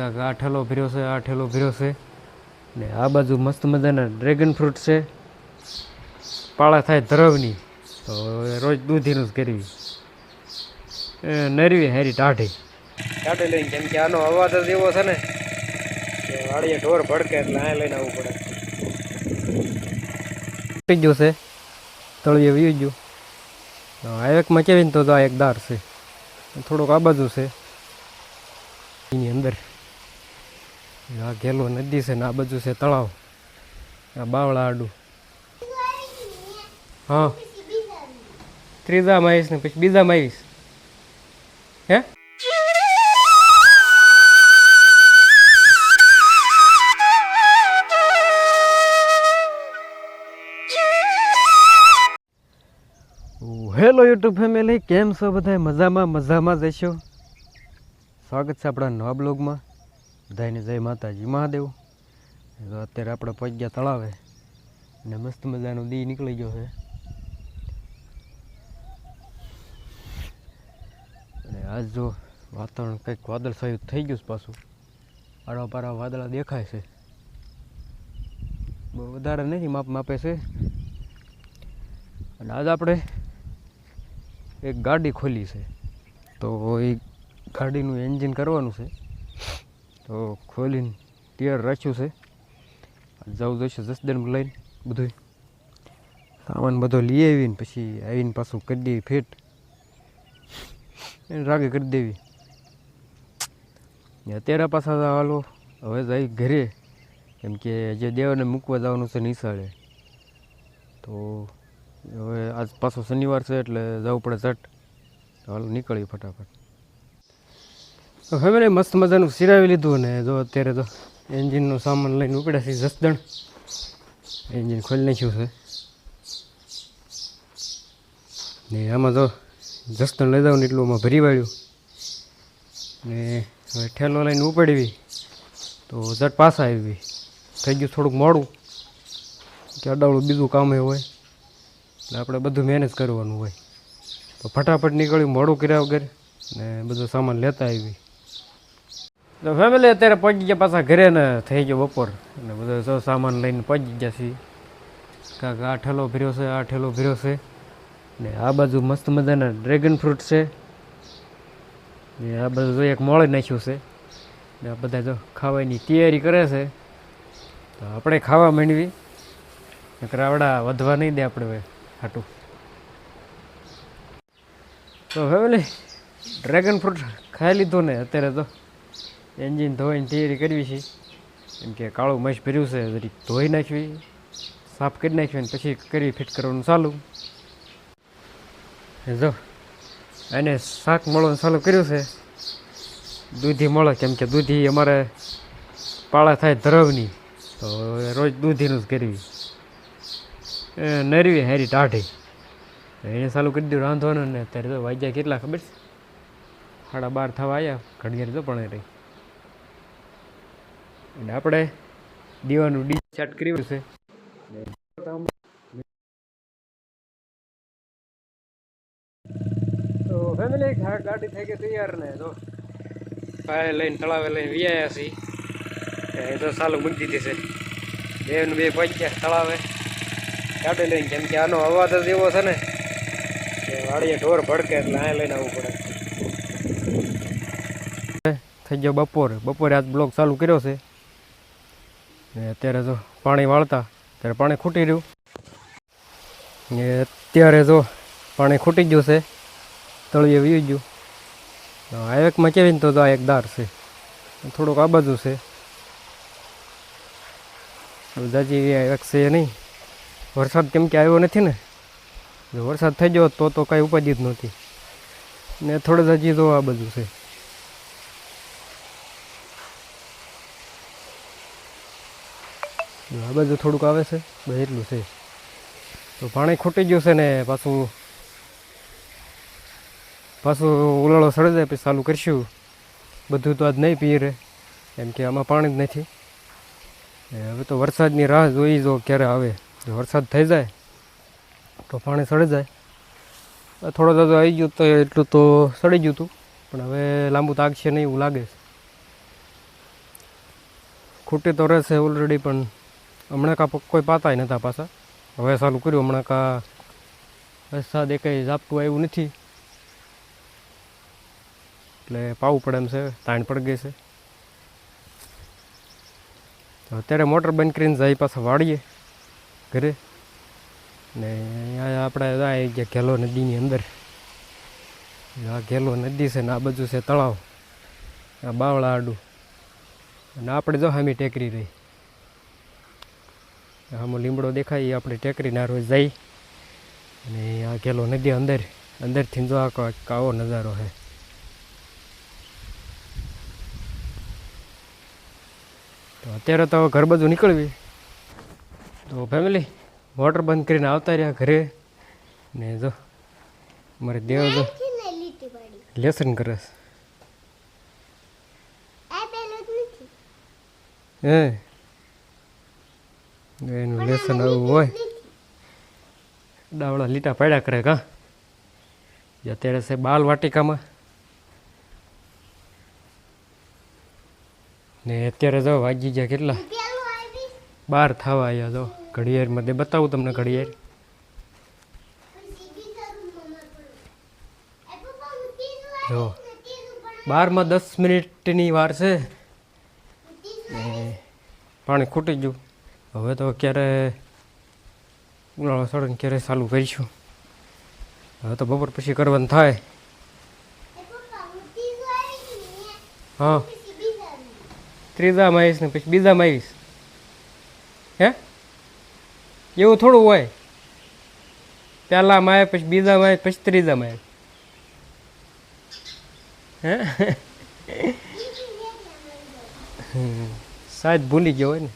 કાંક આ ઠેલો ભર્યો છે આ ઠેલો ભર્યો છે. ને આ બાજુ મસ્ત મજાના ડ્રેગન ફ્રૂટ છે. પાળા થાય ધરવની. તો રોજ દૂધીનું જ કરવી. એ નરવી હેરી ટાઢી. ટાઢી લઈને કેમ કે આનો અવાજ જ એવો છે ને કે વાડીએ ઢોર ભડકે એટલે આ લઈને આવવું પડે. ગયું છે. તળિયે વી ગયું. આ એકમાં કેવી ને તો આ એક દાર છે. થોડોક આ બાજુ છે. એની અંદર. આ ઘેલો નદી છે ને આ બાજુ છે તળાવ. આ બાવળા આડું. હા. ત્રીજામાં આવીશ ને પછી બીજામાં આવીશ હે? હેલો યુટ્યુબ ફેમિલી, કેમ છો બધા મજામાં મજામાં જશો સ્વાગત છે આપણા નવા બ્લોગમાં. બધાને જય માતાજી, મહાદેવ. તો અત્યારે આપણે પગ્યા તળાવે અને મસ્ત મજાનો દી નીકળી ગયો છે. અને આજ જો વાતાવરણ કંઈક વાદળ વાદળછાયું થઈ ગયું છે પાછું. આડા પારા વાદળા દેખાય છે. બહુ વધારે નથી માપ માપે છે. અને આજ આપણે એક ગાડી ખોલી છે. તો એ ગાડીનું એન્જિન કરવાનું છે. તો ખોલીને ટીયર રાખ્યું છે. જવું જોઈશે જસદન લઈને બધું સામાન બધો લઈ આવીને પછી આવીને પાછું કરી દેવી ફિટ. એને રાગે કરી દેવી. અત્યારે પાછા હાલો. હવે જઈ ઘરે. કેમ કે જે દેવને મૂકવા જવાનું છે નિશાળે. તો હવે આજ પાછો શનિવાર છે એટલે જવું પડે ઝટ. હાલ નીકળીએ ફટાફટ. તો ફેમિલી મસ્ત મજાનું સિરાવી લીધું ને જો અત્યારે તો એન્જિનનો સામાન લઈને ઉપડ્યા છે જસદણ. એન્જિન ખોલી નાખ્યું છે. ને આમાં તો જસદણ લઈ જાઉં ને એટલું આમાં ભરી વાળ્યું. ને હવે ઠેલો લઈને ઉપડવી. તો ઝટ પાછા આવી. થઈ ગયું થોડુંક મોડું. કે અડાવડું બીજું કામ એ હોય. એટલે આપણે બધું મેનેજ કરવાનું હોય. તો ફટાફટ નીકળ્યું, મોડું કર્યા વગર. ને બધો સામાન લેતા આવી. તો ફેમિલી અત્યારે પહોંચી ગયા પાછા ઘરે ને થઈ ગયો બપોર. અને બધો જો સામાન લઈને પહોંચી ગયા છીએ. કાંક આ ઠેલો ભર્યો છે, આ ઠેલો ભર્યો છે. ને આ બાજુ મસ્ત મજાના ડ્રેગન ફ્રૂટ છે. ને આ બાજુ જો એક મોળે નાખ્યું છે. ને આ બધા જો ખાવાની તૈયારી કરે છે. તો આપણે ખાવા માંડવી. રાવડા વધવા નહીં દે આપણે હાટું. તો ફેમિલી ડ્રેગન ફ્રૂટ ખાઈ લીધું ને અત્યારે તો. એન્જિન ધોઈને તૈયારી કરવી છે. એમ કે કાળું મશ ભર્યું છે, જરીક ધોઈ નાખવી સાફ કરી નાખવી ને પછી કરી ફિટ કરવાનું ચાલુ. જો, એને શાક મળવાનું ચાલુ કર્યું છે. દૂધી મળે, કેમ કે દૂધી અમારે પાળા થાય ધરવની, તો રોજ દૂધીનું જ કરવી. નરવી હેરી ટાઢી. એને ચાલુ કરી દીધું રાંધવાનું ને અત્યારે તો વાગ્યા કેટલા ખબર છે? સાડા બાર થવા આવ્યા ઘડિયાળ તો પણ રહી. અને આપણે દીવાનું ડી સેટ કર્યું છે. તો ફેમિલી ગાડી થઈ ગઈ તૈયાર ને તો પાયે લઈને તળાવે લઈને વિયાયા છીએ. એ તો ચાલુ મૂકી દીધી છે. બેન બે પહોંચ્યા તળાવે. ગાડી લઈને કેમ કે આનો અવાજ જ એવો છે ને કે વાડીએ ઢોર ભડકે એટલે આ લઈને આવવું પડે. થઈ ગયો બપોરે. બપોરે આજ બ્લોક ચાલુ કર્યો છે. ને અત્યારે જો પાણી વાળતા, ત્યારે પાણી ખૂટી રહ્યું. ને અત્યારે જો પાણી ખૂટી ગયું છે, તળિયે વી ગયું. એકમાં કેવી ને તો આ એક દાર છે. થોડુંક આ બાજુ છે. જાજી એક છે નહીં. વરસાદ કેમ કે આવ્યો નથી ને? જો વરસાદ થઈ ગયો તો તો કાંઈ ઉપાધિ જ નહોતી. ને થોડે હજી તો આ બધું છે. આ બાજુ થોડુંક આવે છે બસ એટલું છે. તો પાણી ખૂટી ગયું છે ને પાછું પાછું ઉલાળો સડી જાય પછી ચાલુ કરીશું. બધું તો આજ નહીં પી રહે એમ કે આમાં પાણી જ નથી. હવે તો વરસાદની રાહ જોઈ જો ક્યારે આવે. જો વરસાદ થઈ જાય, તો પાણી સડી જાય. થોડો દાદો આવી ગયું તો એટલું તો સડી ગયું હતું, પણ હવે લાંબુ તાગશે નહીં એવું લાગે છે. ખૂટી તો રહેશે ઓલરેડી પણ હમણાં કા કોઈ પાતાય નતા પાછા. હવે ચાલુ કર્યું, હમણાં કા વરસાદ કંઈ ઝાપટું આવ્યું નથી. એટલે પાવું પડે એમ છે, તાણ પડ ગઈ છે. અત્યારે મોટર બંધ કરીને જાય પાછા વાળીએ ઘરે. ને અહીંયા આપણે આવી ગયા ઘેલો નદીની અંદર, આ ઘેલો નદી છે ને આ બાજુ છે તળાવ, આ બાવળા આડું. અને આપણે જો હામી ટેકરી રહી. આમાં લીમડો દેખાય એ આપણે ટેકરીના રોજ જઈ. અને આ કેલો નદી અંદર અંદરથી જો આ ક- આવો નજારો છે તો અત્યારે તો ઘર બધું નીકળવી. તો ફેમિલી મોટર બંધ કરીને આવતા રહ્યા ઘરે. ને જો મારે દેવ જો લેસન કરે છે. હે? એનું લેસન આવું હોય. ડાવડા લીટા પડ્યા કરે કા? અત્યારે છે બાલ વાટિકામાં. ને અત્યારે જો વાગી ગયા કેટલા? બાર થવા આવ્યા જો. ઘડિયાળમાં દે બતાવું તમને ઘડિયાળ. જો. બારમાં દસ મિનિટની વાર છે. પાણી ખૂટી ગયું. હવે તો ક્યારે ઉનાળો સળંગ ક્યારે ચાલુ કરીશું. હવે તો બપોર પછી કરવાનું થાય. હા. ત્રીજામાં આવીશ ને પછી બીજામાં આવીશ. હે? એવું થોડું હોય. પહેલામાં આવે, પછી બીજામાં આવે, પછી ત્રીજામાં આવે. હે? સાહેબ ભૂલી ગયો હોય ને.